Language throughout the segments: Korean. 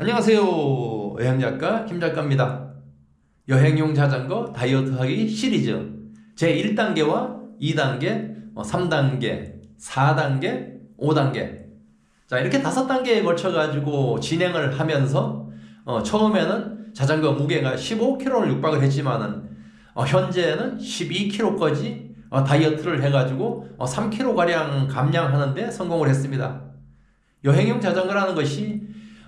안녕하세요. 여행작가 김작가입니다. 여행용 자전거 다이어트하기 시리즈 제 1단계와 2단계, 3단계, 4단계, 5단계 자 이렇게 다섯 단계에 걸쳐 가지고 진행을 하면서 어, 처음에는 자전거 무게가 15kg를 육박을 했지만은 어, 현재는 12kg까지 어, 다이어트를 해가지고 어, 3kg 가량 감량하는데 성공을 했습니다. 여행용 자전거라는 것이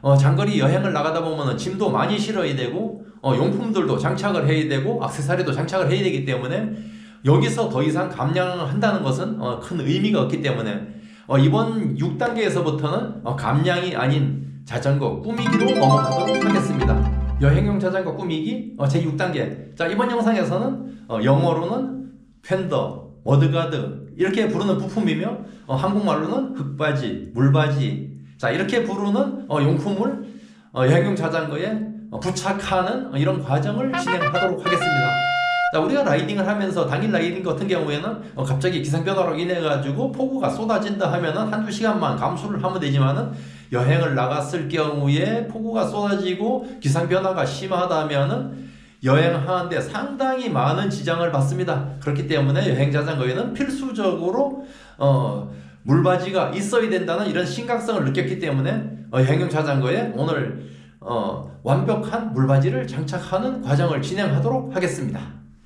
어, 장거리 여행을 나가다 보면은 짐도 많이 실어야 되고 어, 용품들도 장착을 해야 되고 액세서리도 장착을 해야 되기 때문에 여기서 더 이상 감량한다는 것은 어, 큰 의미가 없기 때문에 어, 이번 6단계에서부터는 어, 감량이 아닌 자전거 꾸미기로 넘어가도록 하겠습니다. 여행용 자전거 꾸미기 어, 제 6단계. 자 이번 영상에서는 어, 영어로는 팬더, 머드가드 이렇게 부르는 부품이며 어, 한국말로는 흙바지, 물바지 자 이렇게 부르는 어, 용품을 어, 여행용 자전거에 어, 부착하는 어, 이런 과정을 진행하도록 하겠습니다. 자 우리가 라이딩을 하면서 당일 라이딩 같은 경우에는 어, 갑자기 기상 변화로 인해 가지고 폭우가 쏟아진다 하면은 한두 시간만 감수를 하면 되지만은 여행을 나갔을 경우에 폭우가 쏟아지고 기상 변화가 심하다면은 여행하는데 상당히 많은 지장을 받습니다. 그렇기 때문에 여행 자전거에는 필수적으로 어, 물바지가 있어야 된다는 이런 심각성을 느꼈기 때문에 어, 여행용 자전거에 오늘 어, 완벽한 물바지를 장착하는 과정을 진행하도록 하겠습니다.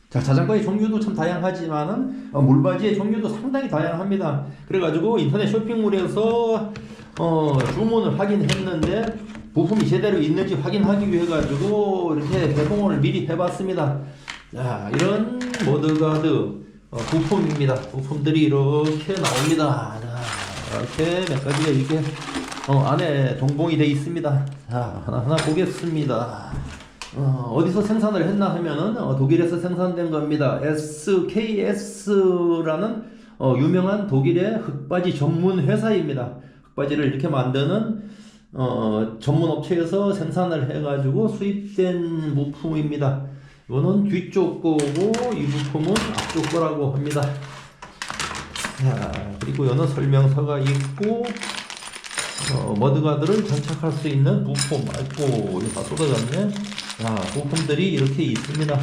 자, 자전거의 종류도 참 다양하지만은 어, 물바지의 종류도 상당히 다양합니다. 그래가지고 인터넷 쇼핑몰에서 어, 주문을 하긴 했는데 부품이 제대로 있는지 확인하기 위해 가지고 이렇게 개봉을 미리 해봤습니다. 자, 이런 머드가드 어, 부품입니다. 부품들이 이렇게 나옵니다. 자, 이렇게 몇 가지가 이렇게 어, 안에 동봉이 되어 있습니다. 자, 하나하나 보겠습니다. 어, 어디서 생산을 했나 하면은 어, 독일에서 생산된 겁니다. SKS라는 어, 유명한 독일의 흙바지 전문 회사입니다. 흙바지를 이렇게 만드는 어, 전문 업체에서 생산을 해가지고 수입된 부품입니다. 이거는 뒤쪽 거고 이 부품은 앞쪽 거라고 합니다. 자, 그리고 여는 설명서가 있고 어, 머드가드를 장착할 수 있는 부품 아이고 이거 다 쏟아졌네. 자 부품들이 이렇게 있습니다.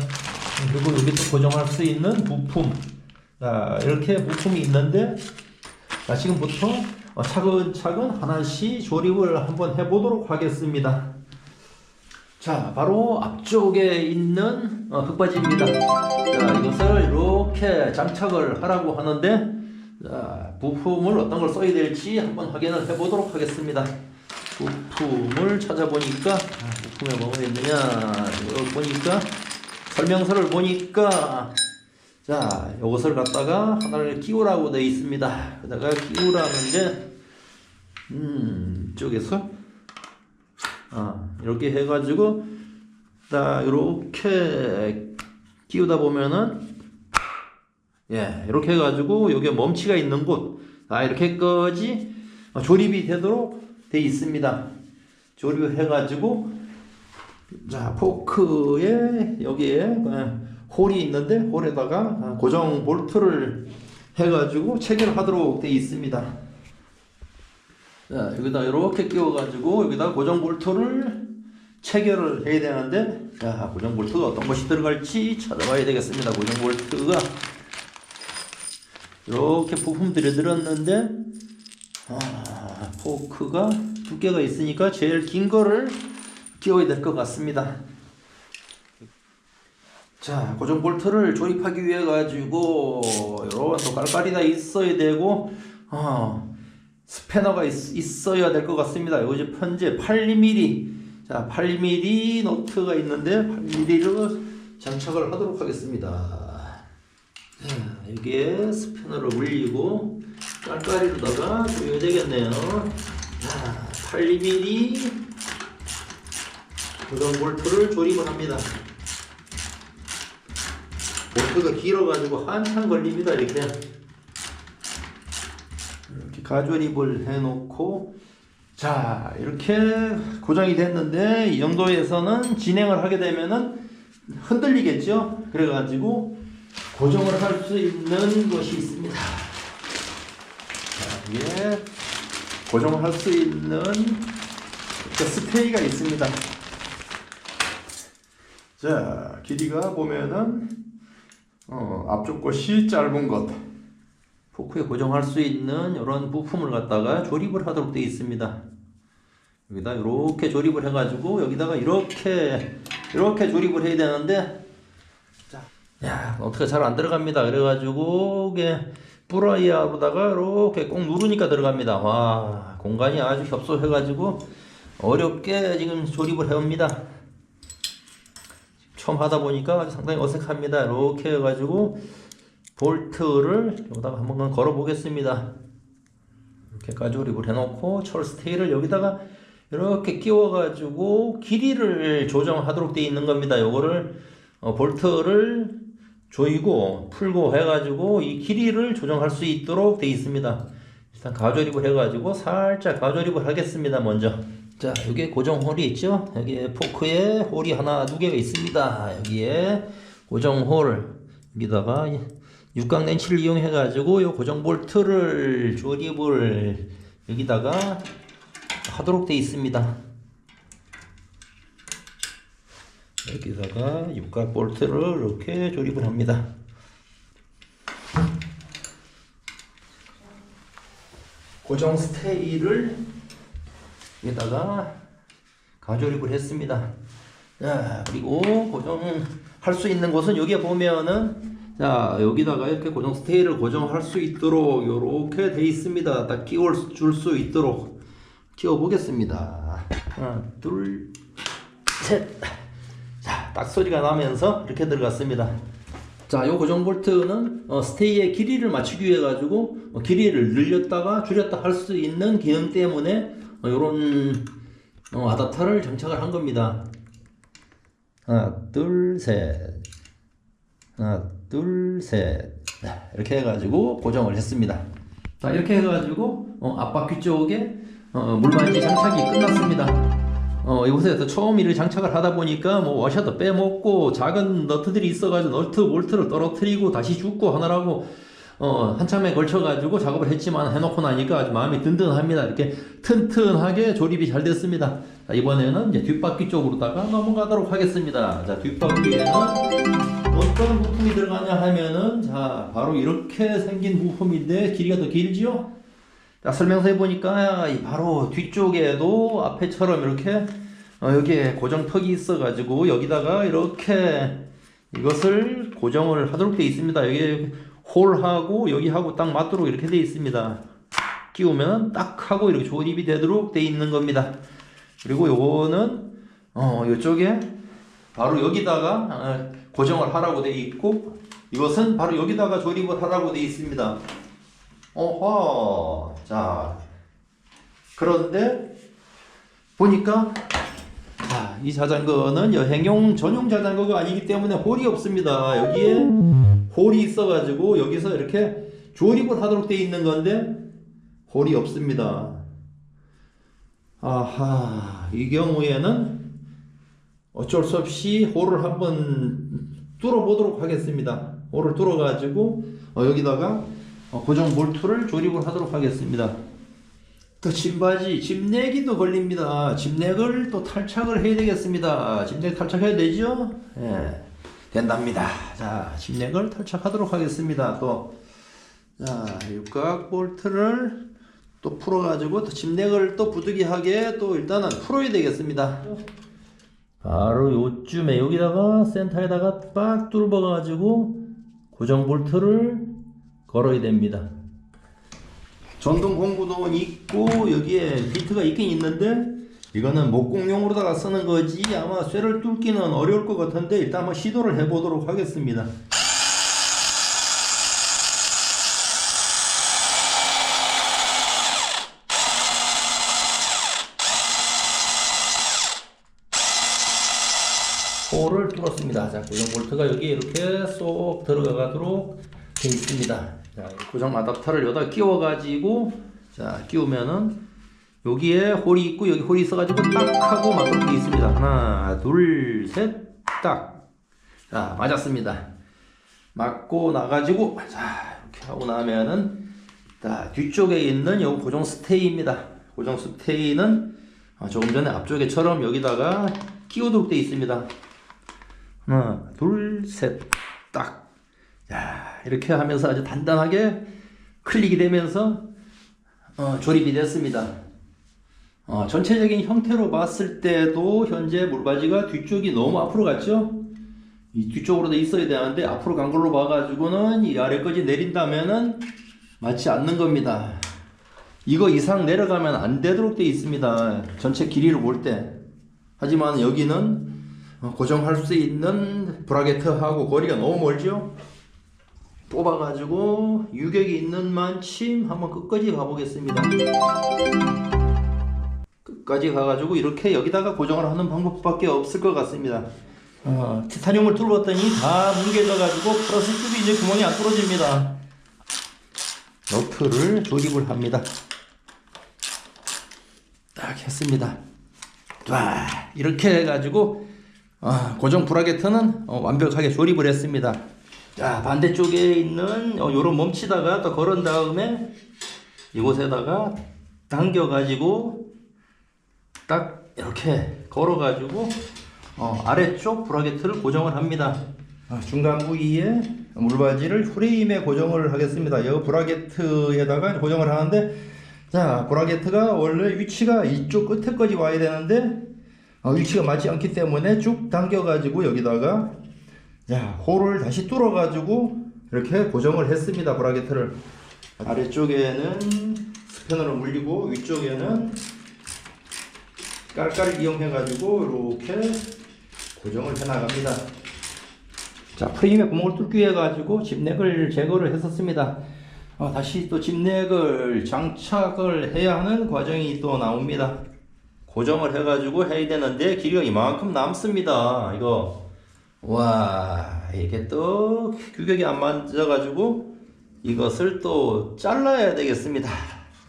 그리고 여기 또 고정할 수 있는 부품. 자 이렇게 부품이 있는데 자 지금부터 어, 차근차근 하나씩 조립을 한번 해보도록 하겠습니다 자 바로 앞쪽에 있는 어, 흙바지입니다 자 이것을 이렇게 장착을 하라고 하는데 자, 부품을 어떤 걸 써야 될지 한번 확인을 해보도록 하겠습니다. 부품을 찾아보니까 아, 부품에 뭐가 있느냐 이걸 보니까 설명서를 보니까 자 이것을 갖다가 하나를 끼우라고 되어 있습니다. 그다가 끼우라는데 음 이쪽에서 아 이렇게 해가지고 딱 이렇게 끼우다 보면은 예, 이렇게 해가지고 여기 멈치가 있는 곳, 아, 이렇게까지 조립이 되도록 돼 있습니다. 조립을 해가지고, 자, 포크에 여기에 어, 홀이 있는데, 홀에다가 고정 볼트를 해가지고 체결하도록 돼 있습니다. 자, 여기다 이렇게 끼워가지고, 여기다 고정 볼트를 체결을 해야 되는데, 자, 고정 볼트가 어떤 것이 들어갈지 찾아봐야 되겠습니다. 고정 볼트가. 이렇게 부품들이 들었는데 아, 포크가 두께가 있으니까 제일 긴 거를 끼워야 될 것 같습니다. 자, 고정 볼트를 조립하기 위해 가지고 이런 또 깔깔이가 있어야 되고 어, 스패너가 있, 어야 될 것 같습니다. 요즘 현재 8mm 자, 8mm 노트가 있는데 8mm로 장착을 하도록 하겠습니다. 자, 여기에 스피너를 올리고 깔깔이로다가 조여야 되겠네요. 자, 8mm 고정 볼트를 조립을 합니다. 볼트가 길어가지고 한참 걸립니다. 이렇게 가조립을 해놓고 자 이렇게 고정이 됐는데 이 정도에서는 진행을 하게 되면은 흔들리겠죠. 그래가지고 고정을 할 수 있는 것이 있습니다. 자, 위에 고정을 할 수 있는 그 스테이가 있습니다. 자, 길이가 보면은 어, 앞쪽 것이 짧은 것. 포크에 고정할 수 있는 이런 부품을 갖다가 조립을 하도록 되어 있습니다. 여기다 이렇게 조립을 해가지고 여기다가 이렇게 이렇게 조립을 해야 되는데 자, 야 어떻게 잘 안 들어갑니다. 그래가지고 이게 브라이어로다가 이렇게 꼭 누르니까 들어갑니다. 와 공간이 아주 협소해가지고 어렵게 지금 조립을 해옵니다. 처음 하다 보니까 상당히 어색합니다. 이렇게 해가지고 볼트를 여기다가 한번 걸어 보겠습니다. 이렇게 가조립을 해놓고 철 스테이를 여기다가 이렇게 끼워가지고 길이를 조정하도록 되어 있는 겁니다. 요거를 어, 볼트를 조이고 풀고 해가지고 이 길이를 조정할 수 있도록 되어 있습니다. 일단 가조립을 해가지고 살짝 가조립을 하겠습니다. 먼저 자 여기에 고정 홀이 있죠. 여기에 포크에 홀이 하나 두 개가 있습니다. 여기에 고정 홀 여기다가 육각 렌치를 이용해 가지고 요 고정 볼트를 조립을 여기다가 하도록 되어 있습니다. 여기다가 육각 볼트를 이렇게 조립을 합니다. 고정 스테이를 여기다가 가조립을 했습니다. 자, 그리고 고정할 수 있는 곳은 여기에 보면은 자, 여기다가 이렇게 고정 스테이를 고정할 수 있도록 이렇게 돼 있습니다. 딱 끼워 줄수 있도록 끼워 보겠습니다. 하나, 둘, 셋. 자, 딱 소리가 나면서 이렇게 들어갔습니다. 자, 요 고정 볼트는 어, 스테이의 길이를 맞추기 위해 가지고 어, 길이를 늘렸다가 줄였다 할 수 있는 기능 때문에 어, 요런 어, 아다타를 장착을 한 겁니다. 하나, 둘, 셋. 하나, 둘, 셋. 네, 이렇게 해가지고 고정을 했습니다. 자, 이렇게 해가지고 어, 앞바퀴 쪽에 어, 물만지 장착이 끝났습니다. 어, 이곳에서 처음 이를 장착을 하다 보니까 뭐 워셔도 빼먹고 작은 너트들이 있어가지고 너트 볼트를 떨어뜨리고 다시 줍고 하느라고 어, 한참에 걸쳐가지고 작업을 했지만 해놓고 나니까 아주 마음이 든든합니다. 이렇게 튼튼하게 조립이 잘 됐습니다. 자, 이번에는 이제 뒷바퀴 쪽으로다가 넘어가도록 하겠습니다. 자, 뒷바퀴에는 어떤 부품이 들어가냐 하면은 자, 바로 이렇게 생긴 부품인데 길이가 더 길지요? 자, 설명서에 보니까 이 바로 뒤쪽에도 앞에처럼 이렇게 어, 여기에 고정턱이 있어 가지고 여기다가 이렇게 이것을 고정을 하도록 되어 있습니다. 여기 홀하고 여기하고 딱 맞도록 이렇게 되어 있습니다. 끼우면 딱 하고 이렇게 조립이 되도록 되어 있는 겁니다. 그리고 요거는 어 이쪽에 바로 여기다가 어, 고정을 하라고 되어 있고 이것은 바로 여기다가 조립을 하라고 되어 있습니다. 어허 자 그런데 보니까 자, 이 자전거는 여행용 전용 자전거가 아니기 때문에 홀이 없습니다. 여기에 홀이 있어가지고 여기서 이렇게 조립을 하도록 되어 있는 건데 홀이 없습니다. 아하, 이 경우에는 어쩔 수 없이 홀을 한번 뚫어보도록 하겠습니다. 홀을 뚫어가지고 어, 여기다가 어, 고정 볼트를 조립을 하도록 하겠습니다. 또 짐바지, 짐내기도 걸립니다. 짐넥을 또 탈착을 해야 되겠습니다. 짐넥 탈착해야 되죠? 예. 된답니다. 자, 짐넥을 탈착하도록 하겠습니다. 또, 자, 육각 볼트를 또 풀어가지고 또 짐넥을 또 부득이하게 또 일단은 풀어야 되겠습니다. 바로 요쯤에 여기다가 센터에다가 빡 뚫어 가지고 고정 볼트를 걸어야 됩니다. 전동 공구도 있고 여기에 비트가 있긴 있는데 이거는 목공용으로다가 쓰는 거지 아마 쇠를 뚫기는 어려울 것 같은데 일단 한번 시도를 해보도록 하겠습니다. 홀을 뚫었습니다. 자, 고정 볼트가 여기 이렇게 쏙 들어가도록 되어 있습니다. 자, 이 고정 아답터를 여기다 끼워가지고 자 끼우면은 여기에 홀이 있고 여기 홀이 있어가지고 딱 하고 맞도록 되어 있습니다. 하나, 둘, 셋, 딱. 자, 맞았습니다. 맞고 나가지고 자 이렇게 하고 나면은 자 뒤쪽에 있는 요 고정 스테이입니다. 고정 스테이는 아, 조금 전에 앞쪽에처럼 여기다가 끼우도록 되어 있습니다. 하나, 둘, 셋, 딱. 야, 이렇게 하면서 아주 단단하게 클릭이 되면서 어, 조립이 됐습니다. 어, 전체적인 형태로 봤을 때도 현재 물바지가 뒤쪽이 너무 앞으로 갔죠? 이 뒤쪽으로 돼 있어야 되는데 앞으로 간 걸로 봐가지고는 이 아래까지 내린다면은 맞지 않는 겁니다. 이거 이상 내려가면 안 되도록 돼 있습니다. 전체 길이를 볼 때. 하지만 여기는 어, 고정할 수 있는 브라게트하고 거리가 너무 멀죠? 뽑아가지고 유격이 있는 만침 한번 끝까지 가보겠습니다. 끝까지 가가지고 이렇게 여기다가 고정을 하는 방법밖에 없을 것 같습니다. 어, 티타늄을 뚫었더니 다 뭉개져가지고 플러스 튜브 이제 구멍이 안 뚫어집니다. 너트를 조립을 합니다. 딱 했습니다. 와, 이렇게 해가지고 아, 고정 브라켓은 어, 완벽하게 조립을 했습니다. 자 반대쪽에 있는 어, 요런 멈치다가 또 걸은 다음에 이곳에다가 당겨가지고 딱 이렇게 걸어가지고 어, 아래쪽 브라켓을 고정을 합니다. 아, 중간 부위에 물바지를 프레임에 고정을 하겠습니다. 이 브라켓에다가 고정을 하는데 자 브라켓가 원래 위치가 이쪽 끝에까지 와야 되는데 어, 위치가 맞지 않기 때문에 쭉 당겨가지고 여기다가 자 홀을 다시 뚫어가지고 이렇게 고정을 했습니다 브라켓을 아래쪽에는 스패너를 물리고 위쪽에는 깔깔을 이용해가지고 이렇게 고정을 해나갑니다. 자 프레임에 구멍을 뚫기 위해 가지고 집넥을 제거를 했었습니다. 어, 다시 또 집넥을 장착을 해야 하는 과정이 또 나옵니다. 고정을 해가지고 해야 되는데 길이가 이만큼 남습니다. 이거 와 이게 또 규격이 안 맞아가지고 이것을 또 잘라야 되겠습니다.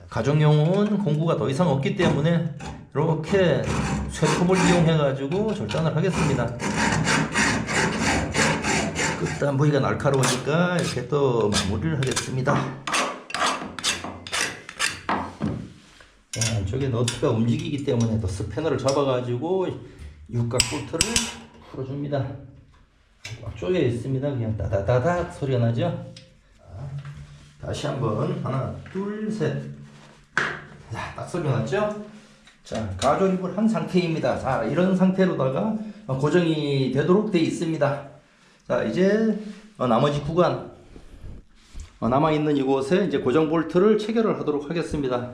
가정용은 공구가 더 이상 없기 때문에 이렇게 쇠톱을 이용해가지고 절단을 하겠습니다. 끝단 부위가 날카로우니까 이렇게 또 마무리를 하겠습니다. 자, 이쪽에 너트가 움직이기 때문에 또 스패너를 잡아가지고 육각 볼트를 풀어줍니다. 앞쪽에 있습니다. 그냥 따다다닥 소리가 나죠? 자, 다시 한번 하나, 둘, 셋. 자, 딱 소리가 났죠? 자, 가조립을 한 상태입니다. 자, 이런 상태로다가 어, 고정이 되도록 되어 있습니다. 자, 이제 어, 나머지 구간 어, 남아 있는 이곳에 이제 고정 볼트를 체결을 하도록 하겠습니다.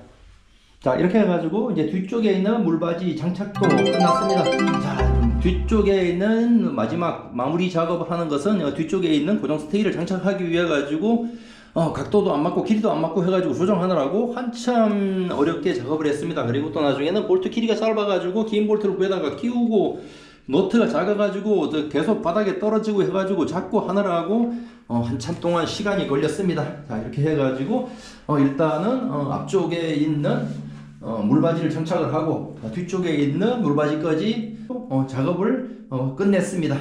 자, 이렇게 해가지고 이제 뒤쪽에 있는 물바지 장착도 끝났습니다. 자, 뒤쪽에 있는 마지막 마무리 작업을 하는 것은 어, 뒤쪽에 있는 고정 스테이를 장착하기 위해 가지고 어, 각도도 안 맞고 길이도 안 맞고 해가지고 조정하느라고 한참 어렵게 작업을 했습니다. 그리고 또 나중에는 볼트 길이가 짧아가지고 긴 볼트를 위에다가 끼우고 노트가 작아가지고 또 계속 바닥에 떨어지고 해가지고 잡고 하느라고 어, 한참 동안 시간이 걸렸습니다. 자 이렇게 해가지고 어, 일단은 어, 앞쪽에 있는 어, 물바지를 장착을 하고 어, 뒤쪽에 있는 물바지까지 어, 작업을 어, 끝냈습니다.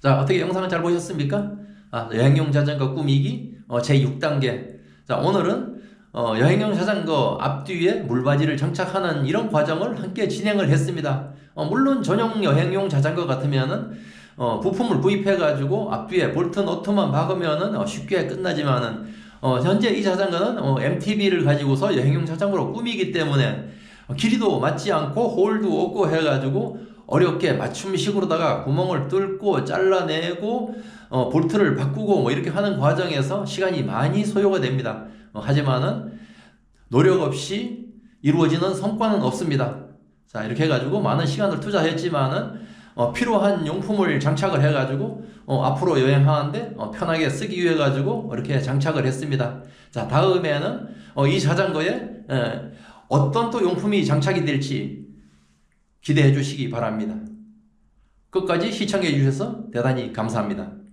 자 어떻게 영상을 잘 보셨습니까? 아, 여행용 자전거 꾸미기 어, 제 6단계. 자 오늘은 어, 여행용 자전거 앞뒤에 물바지를 장착하는 이런 과정을 함께 진행을 했습니다. 어, 물론 전용 여행용 자전거 같으면은 어, 부품을 구입해 가지고 앞뒤에 볼트 너트만 박으면은 어, 쉽게 끝나지만은 어, 현재 이 자전거는 어, MTB를 가지고서 여행용 자전거로 꾸미기 때문에 어, 길이도 맞지 않고 홀도 없고 해가지고 어렵게 맞춤식으로다가 구멍을 뚫고 잘라내고 어, 볼트를 바꾸고 뭐 이렇게 하는 과정에서 시간이 많이 소요가 됩니다. 어, 하지만은 노력 없이 이루어지는 성과는 없습니다. 자 이렇게 해가지고 많은 시간을 투자했지만은 어, 필요한 용품을 장착을 해가지고 어, 앞으로 여행하는데 어, 편하게 쓰기 위해 가지고 이렇게 장착을 했습니다. 자 다음에는 어, 이 자전거에 에, 어떤 또 용품이 장착이 될지 기대해 주시기 바랍니다. 끝까지 시청해 주셔서 대단히 감사합니다.